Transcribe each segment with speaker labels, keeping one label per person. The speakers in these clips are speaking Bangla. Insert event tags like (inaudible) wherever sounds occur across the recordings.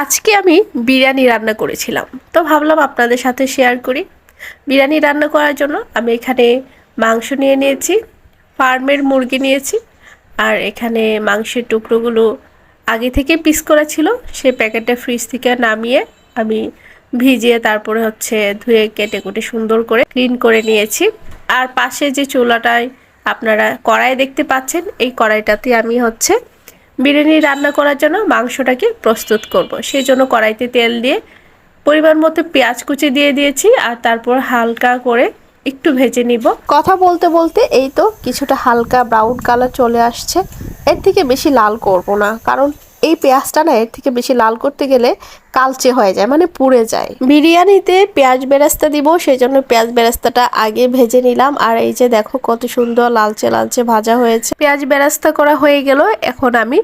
Speaker 1: আজকে আমি বিরিয়ানি রান্না করেছিলাম। তো ভাবলাম আপনাদের সাথে শেয়ার করি। বিরিয়ানি রান্না করার জন্য আমি এখানে মাংস নিয়ে নিয়েছি, ফার্মের মুরগি নিয়েছি, আর এখানে মাংসের টুকরোগুলো আগে থেকে পিস করা ছিল। সেই প্যাকেটটা ফ্রিজ থেকে নামিয়ে আমি ভিজিয়ে তারপরে হচ্ছে ধুয়ে কেটে কুটে সুন্দর করে ক্লিন করে নিয়েছি। আর পাশে যে চুলাটায় আপনারা কড়াই দেখতে পাচ্ছেন, এই কড়াইটাতে আমি হচ্ছে বিরিয়ানি রান্না করার জন্য মাংসটাকে প্রস্তুত করব। সেই জন্য কড়াইতে তেল দিয়ে পরিমাণ মতো পেঁয়াজ কুচি দিয়ে দিয়েছি আর তারপর হালকা করে একটু ভেজে নিব কথা বলতে বলতে এই তো কিছুটা হালকা ব্রাউন কালার চলে আসছে এর থেকে বেশি লাল করব না, কারণ এই পেঁয়াজটা না এর থেকে বেশি লাল করতে গেলে কালচে হয়ে যায় মানে পুড়ে যায়। বিরিয়ানিতে পেঁয়াজ বেরেস্তা দিব সেই জন্য পেঁয়াজ বেরাস্তাটা আগে ভেজে নিলাম। আর এই যে দেখো কত সুন্দর লালচে লালচে ভাজা হয়েছে। পেঁয়াজ বেরেস্তা করা হয়ে গেল, এখন আমি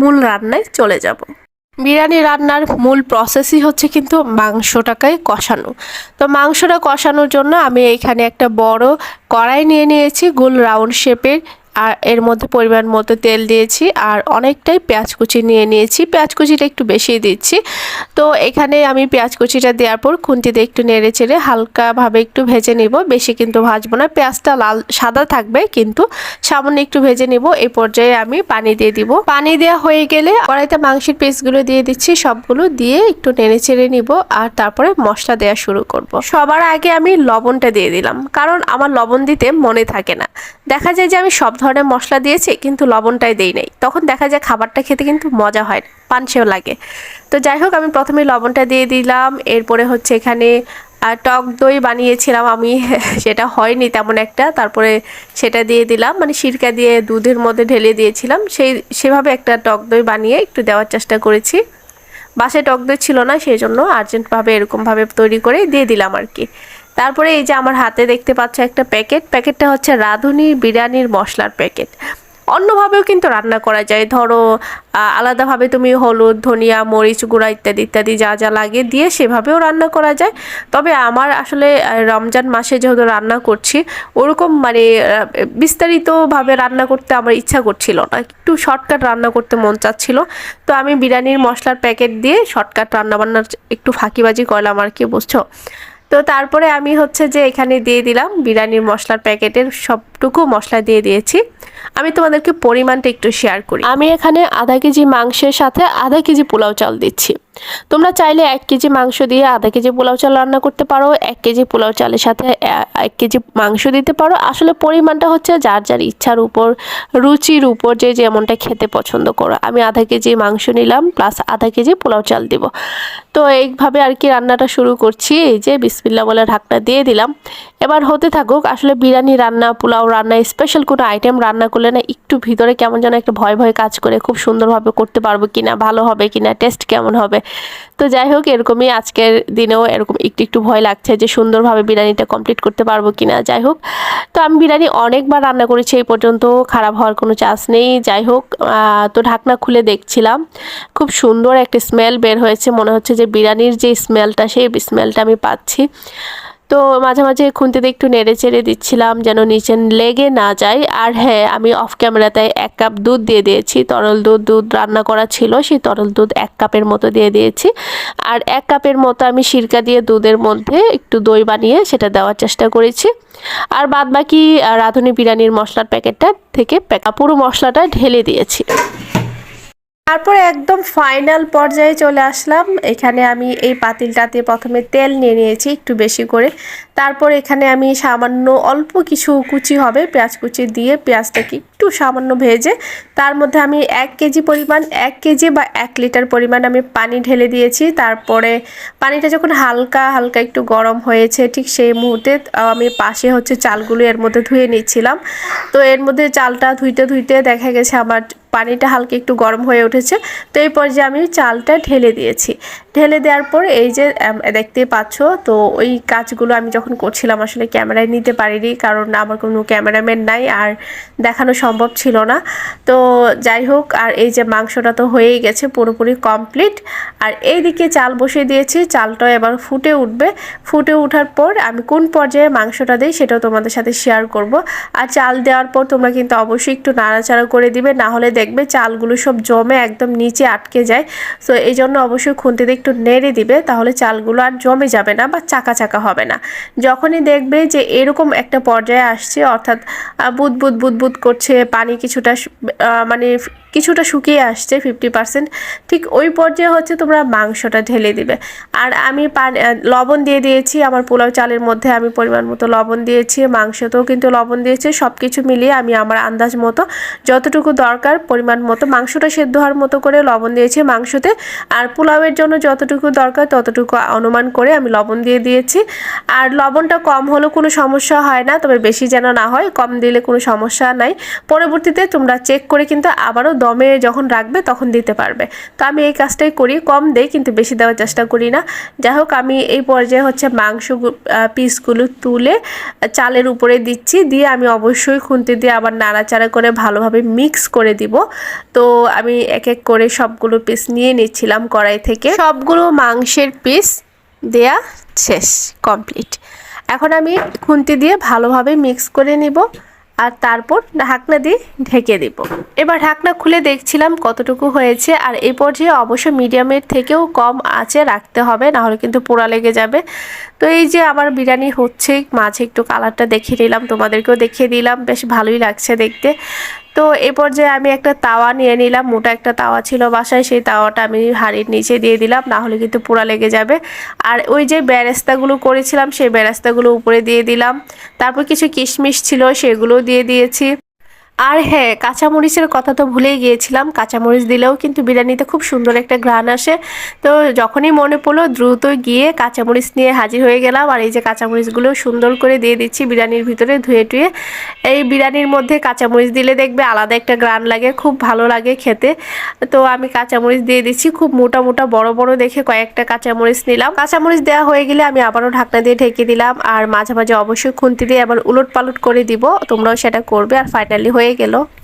Speaker 1: মূল রান্নায় চলে যাব। বিরিয়ানি রান্নার মূল প্রসেসই হচ্ছে কিন্তু মাংসটাকে কষানো। তো মাংসটা কষানোর জন্য আমি এখানে একটা বড় কড়াই নিয়ে নিয়েছি, গোল রাউন্ড শেপের আর এর মধ্যে পরিমাণ মতো তেল দিয়েছি আর অনেকটাই পেঁয়াজ কুচি নিয়ে নিয়েছি। পেঁয়াজ কুচিটা একটু বেশি দিচ্ছি। তো এখানে আমি পেঁয়াজ কুচিটা দেওয়ার পর খুন্তিতে একটু নেড়ে চেড়ে হালকাভাবে একটু ভেজে নিব। বেশি কিন্তু ভাজবো না। পেঁয়াজটা লাল, সাদা থাকবে কিন্তু সামান্য একটু ভেজে নিব। এই পর্যায়ে আমি পানি দিয়ে দিব। পানি দেওয়া হয়ে গেলে কড়াইতে মাংসের পিসগুলো দিয়ে দিচ্ছি। সবগুলো দিয়ে একটু নেড়ে চেড়ে নিব আর তারপরে মশলা দেওয়া শুরু করব। সবার আগে আমি লবণটা দিয়ে দিলাম। কারণ আমার লবণ দিতে মনে থাকে না। দেখা যায় যে আমি সব ধরনের মশলা দিয়েছি, কিন্তু লবণটাই দেই নাই। তখন দেখা যায় খাবারটা খেতে কিন্তু মজা হয় পানসেও লাগে। তো যাই হোক, আমি প্রথমে লবণটা দিয়ে দিলাম। এরপরে হচ্ছে এখানে টক দই বানিয়েছিলাম আমি। (laughs) সেটা হয়নি তেমন একটা। তারপরে সেটা দিয়ে দিলাম। মানে সিরকা দিয়ে দুধের মধ্যে ঢেলে দিয়েছিলাম। সেই, সেভাবে একটা টক দই বানিয়ে একটু দেওয়ার চেষ্টা করেছি। বাসায় টক দই ছিল না সেই জন্য আর্জেন্টভাবে এরকমভাবে তৈরি করে দিয়ে দিলাম আর কি। তারপরে এই যে আমার হাতে দেখতে পাচ্ছ একটা প্যাকেট। প্যাকেটটা হচ্ছে রাঁধুনি বিরিয়ানির মশলার প্যাকেট। অন্যভাবেও কিন্তু রান্না করা যায়। ধরো আলাদাভাবে তুমি হলুদ, ধনিয়া, মরিচ গুঁড়া ইত্যাদি ইত্যাদি যা যা লাগে দিয়ে সেভাবেও রান্না করা যায়। তবে আমার আসলে রমজান মাসে যেহেতু রান্না করছি, ওরকম মানে বিস্তারিতভাবে রান্না করতে আমার ইচ্ছা করছিল না। একটু শর্টকাট রান্না করতে মন চাচ্ছিল। তো আমি বিরিয়ানির মশলার প্যাকেট দিয়ে শর্টকাট রান্নাবান্নার একটু ফাঁকিবাজি করলাম আর কি, বুঝছ? তো তারপরে আমি হচ্ছে যে এখানে দিয়ে দিলাম বিরিয়ানির মশলার প্যাকেটের সবটুকু মশলা দিয়ে দিয়েছি। আমি তোমাদেরকে পরিমাণটা একটু শেয়ার করি। আমি এখানে আধা কেজি মাংসের সাথে আধা কেজি পোলাও চাল দিচ্ছি। তোমরা চাইলে এক কেজি মাংস দিয়ে আধা কেজি পোলাও চাল রান্না করতে পারো, এক কেজি পোলাও চালের সাথে এক কেজি মাংস দিতে পারো। আসলে পরিমাণটা হচ্ছে যার যার ইচ্ছার উপর, রুচির উপর যে যেমনটা খেতে পছন্দ করো। আমি আধা কেজি মাংস নিলাম প্লাস আধা কেজি পোলাও চাল দিব। তো এইভাবে আর কি রান্নাটা শুরু করছি। এই যে বিসমিল্লা বলে ঢাকনা দিয়ে দিলাম। এবার হতে থাকুক, আসলে বিরিয়ানি রান্না, পোলাও রান্না স্পেশাল কোনো আইটেম রান্না করলে না একটু ভিতরে কেমন যেন একটা ভয় ভয় কাজ করে খুব সুন্দরভাবে করতে পারব কিনা, ভালো হবে কিনা টেস্ট কেমন হবে। তো যাই হোক, এরকমই আজকের দিনেও এরকম একটু একটু ভয় লাগছে যে সুন্দরভাবে বিরিয়ানিটা কমপ্লিট করতে পারব কিনা। যাই হোক, তো আমি বিরিয়ানি অনেকবার রান্না করেছি, এই পর্যন্ত খারাপ হওয়ার কোনো চান্স নেই। যাই হোক তো ঢাকনা খুলে দেখছিলাম, খুব সুন্দর একটা স্মেল বের হয়েছে। মনে হচ্ছে যে বিরিয়ানির যে স্মেলটা সেই স্মেলটা আমি পাচ্ছি। তো মাঝে মাঝে খুন্তিতে একটু নেড়ে চেড়ে দিচ্ছিলাম যেন নিচে লেগে না যায়। আর হ্যাঁ আমি অফ ক্যামেরাতে এক কাপ দুধ দিয়ে দিয়েছি। তরল দুধ দুধ রান্না করা ছিল, সেই তরল দুধ এক কাপের মতো দিয়ে দিয়েছি। আর এক কাপের মতো আমি সিরকা দিয়ে দুধের মধ্যে একটু দই বানিয়ে সেটা দেওয়ার চেষ্টা করেছি। আর বাদ বাকি রাঁধুনি বিরিয়ানির মশলার প্যাকেটটা থেকে পুরো মশলাটা ঢেলে দিয়েছি। তারপরে একদম ফাইনাল পর্যায়ে চলে আসলাম। এখানে আমি এই পাতিলটাতে প্রথমে তেল নিয়ে নিয়েছি একটু বেশি করে। তারপর এখানে আমি সামান্য অল্প কিছু কুচি হবে, পেঁয়াজ কুচি দিয়ে পেঁয়াজটাকে একটু সামান্য ভেজে, তার মধ্যে আমি এক কেজি পরিমাণ, এক কেজি বা এক লিটার পরিমাণ আমি পানি ঢেলে দিয়েছি। তারপরে পানিটা যখন হালকা হালকা একটু গরম হয়েছে, ঠিক সেই মুহূর্তে আমি পাশে হচ্ছে চালগুলো এর মধ্যে ধুয়ে নিচ্ছিলাম। তো এর মধ্যে চালটা ধুইতে ধুইতে দেখা গেছে আমার পানিটা হালকা একটু গরম হয়ে উঠেছে। তো এই পর্যায়ে আমি চালটা ঢেলে দিয়েছি। ঢেলে দেওয়ার পর এই যে দেখতে পাচ্ছ, তো ওই কাজগুলো আমি যখন করছিলাম আসলে ক্যামেরায় নিতে পারিনি কারণ আমার কোনো ক্যামেরাম্যান নাই আর দেখানো সম্ভব ছিল না। তো যাই হোক, আর এই যে মাংসটা তো হয়েই গেছে পুরোপুরি কমপ্লিট আর এইদিকে চাল বসিয়ে দিয়েছি, চালটা এবার ফুটে উঠবে। ফুটে ওঠার পর আমি কোন পর্যায়ে মাংসটা দিই সেটাও তোমাদের সাথে শেয়ার করব। আর চাল দেওয়ার পর তোমরা কিন্তু অবশ্যই একটু নাড়াচাড়া করে দিবে, না হলে দেখবে চালগুলো সব জমে একদম নিচে আটকে যায়। তো এই জন্য অবশ্যই খুন্তিতে একটু নেড়ে দিবে, তাহলে চালগুলো আর জমে যাবে না বা চাকা চাকা হবে না। যখনই দেখবে যে এরকম একটা পর্যায়ে আসছে, অর্থাৎ বুদ বুদ বুদ বুদ করছে, পানি কিছুটা মানে কিছুটা শুকিয়ে আসছে ফিফটি পার্সেন্ট ঠিক ওই পর্যায়ে হচ্ছে তোমরা মাংসটা ঢেলে দিবে। আর আমি পানি লবণ দিয়ে দিয়েছি, আমার পোলাও চালের মধ্যে আমি পরিমাণ মতো লবণ দিয়েছি, মাংসতেও কিন্তু লবণ দিয়েছি সব কিছু মিলিয়ে আমি আমার আন্দাজ মতো যতটুকু দরকার পরিমাণ মতো মাংসটা সেদ্ধ হওয়ার মতো করে লবণ দিয়েছি মাংসতে। আর পোলাওয়ের জন্য যতটুকু দরকার ততটুকু অনুমান করে আমি লবণ দিয়ে দিয়েছি। আর লবণটা কম হলেও কোনো সমস্যা হয় না, তবে বেশি যেন না হয়, কম দিলে কোনো সমস্যা নাই। পরবর্তীতে তোমরা চেক করে কিন্তু আবারও দমে যখন রাখবে তখন দিতে পারবে। তো আমি এই কাজটাই করি, কম দেই কিন্তু বেশি দেওয়ার চেষ্টা করি না। যাই হোক, আমি এই পর্যায়ে হচ্ছে মাংস পিসগুলো তুলে চালের উপরে দিচ্ছি। দিয়ে আমি অবশ্যই খুন্তি দিয়ে আবার নাড়াচাড়া করে ভালোভাবে মিক্স করে দিব। তো আমি এক এক করে সবগুলো পিস নিয়ে নিচ্ছিলাম কড়াই থেকে। সবগুলো মাংসের পিস দেয়া শেষ কমপ্লিট এখন আমি খুন্তি দিয়ে ভালোভাবে মিক্স করে নিব আর তারপর ঢাকনা দিয়ে ঢেকে দিব। এবার ঢাকনা খুলে দেখছিলাম কতটুকু হয়েছে আর এই পর্যায়ে অবশ্য মিডিয়ামের থেকেও কম আঁচে রাখতে হবে, নাহলে কিন্তু পোড়া লেগে যাবে। তো এই যে আমার বিরিয়ানি হচ্ছে, মাঝে একটু কালারটা দেখিয়ে নিলাম, তোমাদেরকেও দেখিয়ে দিলাম, বেশ ভালোই লাগছে দেখতে। তো এ পর্যায়ে আমি একটা তাওয়া নিয়ে নিলাম। মোটা একটা তাওয়া ছিল বাসায়, সেই তাওয়াটা আমি হাঁড়ির নিচে দিয়ে দিলাম, না হলে কিন্তু পোড়া লেগে যাবে। আর ওই যে ব্যারেস্তাগুলো করেছিলাম, সেই ব্যারেস্তাগুলো উপরে দিয়ে দিলাম। তারপর কিছু কিশমিশ ছিল সেগুলো দিয়ে দিয়েছি। আর হ্যাঁ কাঁচামরিচের কথা তো ভুলেই গিয়েছিলাম। কাঁচামরিচ দিলেও কিন্তু বিরিয়ানিতে খুব সুন্দর একটা ঘ্রাণ আসে। তো যখনই মনে পড়ল দ্রুত গিয়ে কাঁচামরিচ নিয়ে হাজির হয়ে গেলাম। আর এই যে কাঁচামরিচগুলো সুন্দর করে দিয়ে দিচ্ছি বিরিয়ানির ভিতরে ধুয়ে টুয়ে। এই বিরিয়ানির মধ্যে কাঁচামরিচ দিলে দেখবে আলাদা একটা গ্রান লাগে, খুব ভালো লাগে খেতে। তো আমি কাঁচামরিচ দিয়ে দিচ্ছি। খুব মোটা মোটা, বড় বড় দেখে কয়েকটা কাঁচামরিচ নিলাম। কাঁচামরিচ দেওয়া হয়ে গেলে আমি আবারও ঢাকনা দিয়ে ঢেকে দিলাম। আর মাঝে মাঝে অবশ্যই খুন্তি দিয়ে আবার উলট পালট করে দিব। তোমরাও সেটা করবে। আর ফাইনালি হয়ে গেল।